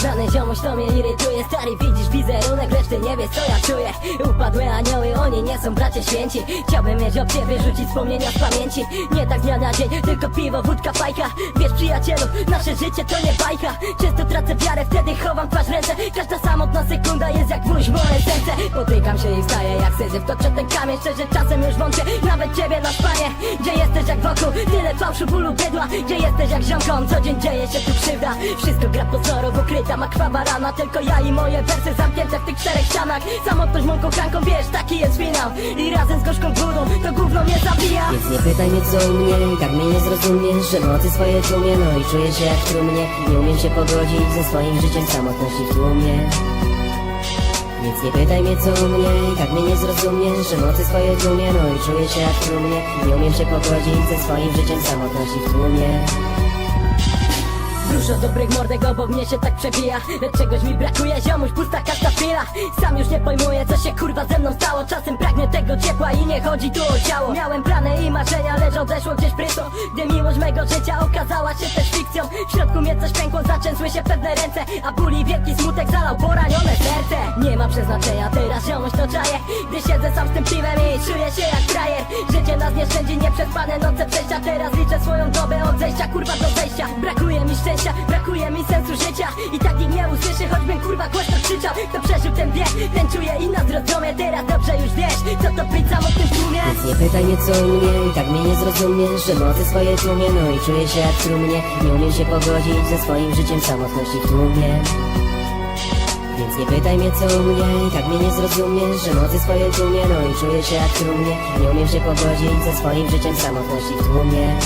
Znany ziomuś to mnie irytuje. Stary widzisz wizerunek, reszty nie wiesz co ja czuję. Upadłe anioły, oni są bracia święci. Chciałbym mieć opcję wyrzucić wspomnienia z pamięci. Nie tak dnia na dzień, tylko piwo, wódka, fajka. Wiesz przyjacielu, nasze życie to nie bajka. Często tracę wiarę, wtedy chowam twarz w ręce. Każda samotna sekunda jest jak gwóźdź w moje serce. Potykam się i wstaję jak syzyf, toczę ten kamień? Szczerze czasem już wątpię, nawet ciebie na szpanie Gdzie jesteś jak wokół, tyle fałszu, bólu, bydła. Gdzie jesteś jak ziomką, co dzień dzieje się tu krzywda. Wszystko gra pozorów, ukryta ma krwawa rana. Tylko ja i moje wersy zamknięte w tych czterech ścianach. Samotność mą kochanką, wiesz, taki jest finał I razem z gorzką budą, to gówno mnie zabija. Więc nie pytaj mnie co mnie, tak mnie nie zrozumiesz Że mocy swoje tłumie, no i czuję się jak trumnie. Nie umiem się pogodzić ze swoim życiem samotności w tłumie. Więc nie pytaj mnie co mnie, tak mnie nie zrozumiesz Że mocy swoje tłumie, no i czuję się jak trumnie. Nie umiem się pogodzić ze swoim życiem samotności w tłumie Dużo dobrych mordek obok mnie się tak przebija. Lecz czegoś mi brakuje, ziomuś, pusta każda chwila. Sam już nie pojmuję, co się kurwa ze mną stało. Czasem pragnie tego ciepła i nie chodzi tu o ciało. Miałem plany i marzenia, lecz odeszło gdzieś pryto Gdy miłość mego życia okazała się też fikcją. W środku mnie coś pękło, zaczęsły się pewne ręce A ból i wielki smutek zalał poranione serce. Nie ma przeznaczenia, teraz ziomuś to czaję Gdy siedzę sam z tym piwem i czuję się jak frajer. Życie nas nie szczędzi, nieprzespane noce przejścia. Teraz liczę swoją dobę od zejścia, kurwa do zejścia Brakuje mi szczęścia, brakuje mi sensu życia I tak nikt nie usłyszy, choćbym kurwa głośno krzyczał. Kto przeżył ten wie, ten czuje i nas zrozumie. Teraz dobrze już wiesz, co to być samotnym w tłumie. Więc nie pytaj mnie co u mnie, tak mnie nie zrozumiesz Że mocy swoje tłumie, no i czuję się jak trumnie. Nie umiem się pogodzić ze swoim życiem samotności w tłumie. Więc nie pytaj mnie co mnie, tak mnie nie zrozumiesz Że mocy swoje tłumie, no i czuję się jak trumnie. Nie umiem się pogodzić ze swoim życiem samotności w tłumie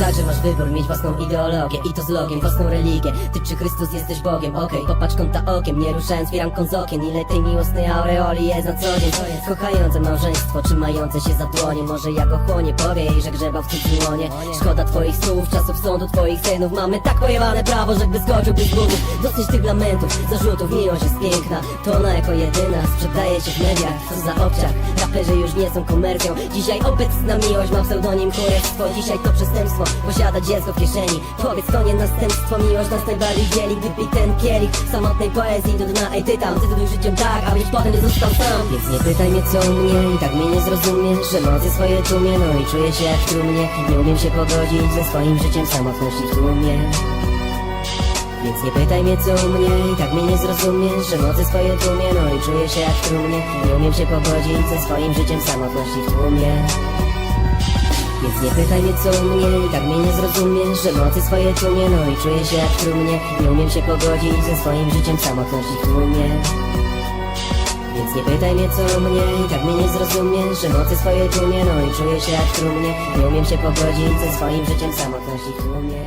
także masz wybór, mieć własną ideologię I to z logiem, własną religię. Ty czy Chrystus jesteś Bogiem, okej Popatrz kąta okiem, nie ruszając firanką z okien. Ile tej miłosnej aureoli jest na co dzień? Kochające małżeństwo, trzymające się za dłonie? Może jak ochłonie, powie jej, że grzebał w cudzym łonie Szkoda twoich słów, czasów sądu twoich synów. Mamy tak pojebane prawo, że gdy skoczyłby z butów Dosyć tych lamentów, zarzutów, miłość jest piękna To ona jako jedyna sprzedaje się w mediach Co za obciach, raperzy już nie są komercją. Dzisiaj obecna miłość ma pseudonim kurestwo. Dzisiaj to przestępstwo, posiada dziecko w kieszeni. Powiedz to nie następstwo, miłość nas najbardziej dzieli. Wypij ten kielich samotnej poezji do dna Ej ty tam, decyduj życiem tak, abyś potem nie został sam. Więc nie pytaj mnie co mnie, tak mnie nie zrozumiesz Że mocy swoje tłumie, no i czuję się jak w trumnie. Nie umiem się pogodzić ze swoim życiem samotności w tłumie. Więc nie pytaj mnie co u mnie, tak mnie nie zrozumiesz Że mocy swoje tłumie, no i czuję się jak w trumnie. Nie umiem się pogodzić ze swoim życiem samotności w tłumie Więc nie pytaj mnie co u mnie, tak mnie nie zrozumiesz Że mocy swoje tłumie, no i czuję się jak trumnie. Nie umiem się pogodzić ze swoim życiem samotności w tłumie. Więc nie pytaj mnie co u mnie, tak mnie nie zrozumiesz Że mocy swoje tłumie, no i czuję się jak trumnie. Nie umiem się pogodzić ze swoim życiem samotności w tłumie